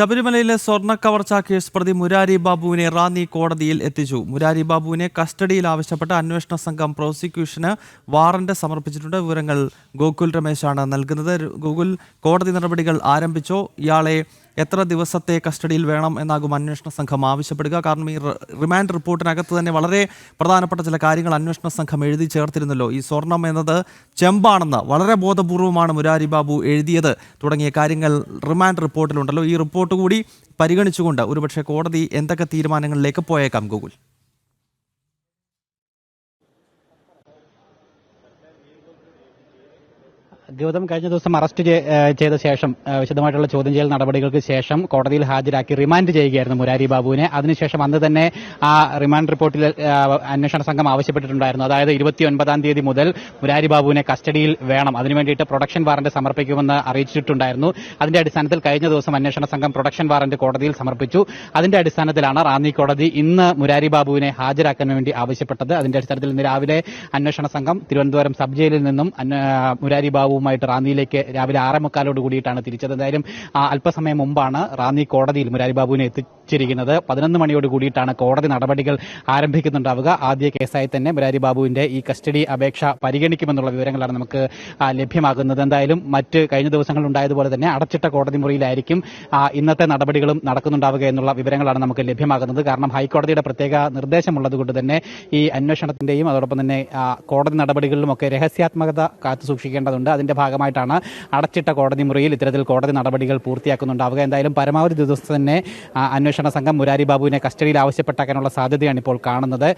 ശബരിമലയിലെ സ്വർണ കവർച്ചാ കേസ് പ്രതി മുരാരി ബാബുവിനെ റാന്നി കോടതിയിൽ എത്തിച്ചു. മുരാരി ബാബുവിനെ കസ്റ്റഡിയിൽ ആവശ്യപ്പെട്ട അന്വേഷണ സംഘം പ്രോസിക്യൂഷന് വാറന്റ് സമർപ്പിച്ചിട്ടുണ്ട്. വിവരങ്ങൾ ഗോകുൽ രമേശാണ് നൽകുന്നത്. ഗോകുൽ കോടതി നടപടികൾ ആരംഭിച്ചോ? ഇയാളെ എത്ര ദിവസത്തെ കസ്റ്റഡിയിൽ വേണം എന്നാകും അന്വേഷണ സംഘം ആവശ്യപ്പെടുക. കാരണം ഈ റിമാൻഡ് റിപ്പോർട്ടിനകത്ത് തന്നെ വളരെ പ്രധാനപ്പെട്ട ചില കാര്യങ്ങൾ അന്വേഷണ സംഘം എഴുതി ചേർത്തിരുന്നല്ലോ. ഈ സ്വർണം എന്നത് ചെമ്പാണെന്ന് വളരെ ബോധപൂർവമാണ് മുരാരി ബാബു എഴുതിയത്. തുടങ്ങിയ കാര്യങ്ങൾ റിമാൻഡ് റിപ്പോർട്ടിലുണ്ടല്ലോ. ഈ റിപ്പോർട്ട് കൂടി പരിഗണിച്ചുകൊണ്ട് ഒരുപക്ഷെ കോടതി എന്തൊക്കെ തീരുമാനങ്ങളിലേക്ക് പോയേക്കാം ഗൂഗിൾ? ഗൗതം കഴിഞ്ഞ ദിവസം അറസ്റ്റ് ചെയ്ത ശേഷം വിശദമായിട്ടുള്ള ചോദ്യം ചെയ്യൽ നടപടികൾക്ക് ശേഷം കോടതിയിൽ ഹാജരാക്കി റിമാൻഡ് ചെയ്യുകയായിരുന്നു മുരാരി ബാബുവിനെ. അതിനുശേഷം അന്ന് തന്നെ ആ റിമാൻഡ് റിപ്പോർട്ടിൽ അന്വേഷണ സംഘം ആവശ്യപ്പെട്ടിട്ടുണ്ടായിരുന്നു. അതായത് ഇരുപത്തിയൊൻപതാം തീയതി മുതൽ മുരാരി ബാബുവിനെ കസ്റ്റഡിയിൽ വേണം. അതിനുവേണ്ടിയിട്ട് പ്രൊഡക്ഷൻ വാറന്റ് സമർപ്പിക്കുമെന്ന് അറിയിച്ചിട്ടുണ്ടായിരുന്നു. അതിന്റെ അടിസ്ഥാനത്തിൽ കഴിഞ്ഞ ദിവസം അന്വേഷണ സംഘം പ്രൊഡക്ഷൻ വാറന്റ് കോടതിയിൽ സമർപ്പിച്ചു. അതിന്റെ അടിസ്ഥാനത്തിലാണ് റാന്നി കോടതി ഇന്ന് മുരാരി ബാബുവിനെ ഹാജരാക്കാൻ വേണ്ടി ആവശ്യപ്പെട്ടത്. അതിന്റെ അടിസ്ഥാനത്തിൽ ഇന്ന് രാവിലെ അന്വേഷണ സംഘം തിരുവനന്തപുരം സബ് ജയിലിൽ നിന്നും മുരാരി മുരാരി ബാബുവുമായിട്ട് റാന്നിയിലേക്ക് രാവിലെ ആറേ മുക്കാലോട് കൂടിയിട്ടാണ് തിരിച്ചത്. എന്തായാലും അല്പസമയം മുമ്പാണ് റാന്നി കോടതിയിൽ മുരാരി ബാബുവിനെ എത്തിച്ചിരിക്കുന്നത് പതിനൊന്ന് മണിയോട് കൂടിയിട്ടാണ് കോടതി നടപടികൾ ആരംഭിക്കുന്നുണ്ടാവുക. ആദ്യ കേസായി തന്നെ മുരാരി ബാബുവിന്റെ ഈ കസ്റ്റഡി അപേക്ഷ പരിഗണിക്കുമെന്നുള്ള വിവരങ്ങളാണ് നമുക്ക് ലഭ്യമാകുന്നത്. എന്തായാലും മറ്റ് കഴിഞ്ഞ ദിവസങ്ങളിൽ ഉണ്ടായതുപോലെ തന്നെ അടച്ചിട്ട കോടതി മുറിയിലായിരിക്കും ഇന്നത്തെ നടപടികളും നടക്കുന്നുണ്ടാവുക എന്നുള്ള വിവരങ്ങളാണ് നമുക്ക് ലഭ്യമാകുന്നത്. കാരണം ഹൈക്കോടതിയുടെ പ്രത്യേക നിർദ്ദേശമുള്ളത് കൊണ്ട് തന്നെ ഈ അന്വേഷണത്തിന്റെയും അതോടൊപ്പം തന്നെ കോടതി നടപടികളിലുമൊക്കെ രഹസ്യാത്മകത കാത്തു സൂക്ഷിക്കേണ്ടതുണ്ട്. അതിന്റെ ഭാഗമായിട്ടാണ് അടച്ചിട്ട കോടതി മുറിയിൽ ഇത്തരത്തിൽ കോടതി നടപടികൾ പൂർത്തിയാക്കുന്നുണ്ടാവുക. എന്തായാലും പരമാവധി ദിവസം തന്നെ ആ, അന്വേഷണ സംഘം മുരാരി ബാബുവിനെ കസ്റ്റഡിയിൽ ആവശ്യപ്പെട്ടേക്കാനുള്ള സാധ്യതയാണ് ഇപ്പോൾ കാണുന്നത്.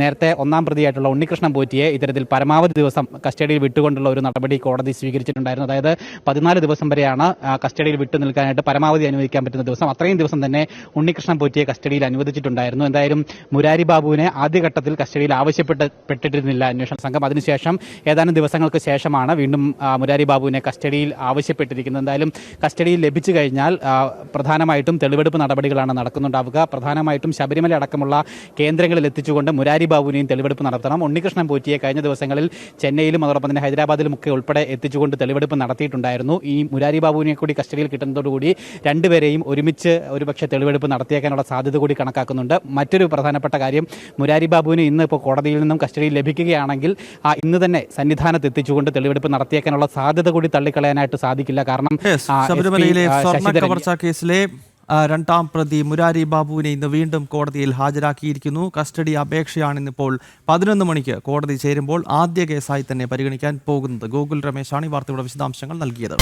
നേരത്തെ ഒന്നാം പ്രതിയായിട്ടുള്ള ഉണ്ണികൃഷ്ണൻ പോറ്റിയെ ഇത്തരത്തിൽ പരമാവധി ദിവസം കസ്റ്റഡിയിൽ വിട്ടുകൊണ്ടുള്ള ഒരു നടപടി കോടതി സ്വീകരിച്ചിട്ടുണ്ടായിരുന്നു. അതായത് പതിനാല് ദിവസം വരെയാണ് കസ്റ്റഡിയിൽ വിട്ടു നിൽക്കാനായിട്ട് പരമാവധി അനുവദിക്കാൻ പറ്റുന്ന ദിവസം അത്രയും ദിവസം തന്നെ ഉണ്ണികൃഷ്ണൻ പോറ്റിയെ കസ്റ്റഡിയിൽ അനുവദിച്ചിട്ടുണ്ടായിരുന്നു. എന്തായാലും മുരാരി ബാബുവിനെ ആദ്യഘട്ടത്തിൽ കസ്റ്റഡിയിൽ ആവശ്യപ്പെട്ടിരുന്നില്ല അന്വേഷണ സംഘം. അതിനുശേഷം ഏതാനും ദിവസങ്ങൾക്ക് ശേഷമാണ് വീണ്ടും മുരാരി ബാബുവിനെ കസ്റ്റഡിയിൽ ആവശ്യപ്പെട്ടിരിക്കുന്നത്. എന്തായാലും കസ്റ്റഡിയിൽ ലഭിച്ചു കഴിഞ്ഞാൽ പ്രധാനമായിട്ടും തെളിവെടുപ്പ് നടപടികളാണ് നടക്കുന്നുണ്ടാവുക. പ്രധാനമായിട്ടും ശബരിമല അടക്കമുള്ള കേന്ദ്രങ്ങളിൽ എത്തിച്ചുകൊണ്ട് മുരാരി ബാബുവിനെയും തെളിവെടുപ്പ് നടത്തണം. ഉണ്ണികൃഷ്ണൻ പോറ്റിയെ കഴിഞ്ഞ ദിവസങ്ങളിൽ ചെന്നൈയിലും അതോടൊപ്പം തന്നെ ഹൈദരാബാദിലും ഒക്കെ ഉൾപ്പെടെ എത്തിച്ചുകൊണ്ട് തെളിവെടുപ്പ് നടത്തിയിട്ടുണ്ടായിരുന്നു. ഈ മുരാരി ബാബുവിനെ കൂടി കസ്റ്റഡിയിൽ കിട്ടുന്നതോടുകൂടി രണ്ടുപേരെയും ഒരുമിച്ച് ഒരുപക്ഷെ തെളിവെടുപ്പ് നടത്തിയേക്കാനുള്ള സാധ്യത കൂടി കണക്കാക്കുന്നുണ്ട്. മറ്റൊരു പ്രധാനപ്പെട്ട കാര്യം മുരാരി ബാബുവിന് ഇന്ന് ഇപ്പോൾ കോടതിയിൽ നിന്നും കസ്റ്റഡിയിൽ ലഭിക്കുകയാണെങ്കിൽ ആ ഇന്ന് തന്നെ സന്നിധാനത്ത് എത്തിച്ചുകൊണ്ട് തെളിവെടുപ്പ് നടത്തിയേക്കാനുള്ള സാധ്യത കൂടി തള്ളിക്കളയാനായിട്ട് സാധിക്കില്ല. കാരണം ശബരിമലയിലെ കേസിലെ രണ്ടാം പ്രതി മുരാരി ബാബുവിനെ ഇന്ന് വീണ്ടും കോടതിയിൽ ഹാജരാക്കിയിരിക്കുന്നു. കസ്റ്റഡി അപേക്ഷയാണ് ഇന്നിപ്പോൾ പതിനൊന്ന് മണിക്ക് കോടതി ചേരുമ്പോൾ ആദ്യ കേസായി തന്നെ പരിഗണിക്കാൻ പോകുന്നത്. ഗോകുൽ രമേശാണ് ഈ വാർത്തയുടെ വിശദാംശങ്ങൾ നൽകിയത്.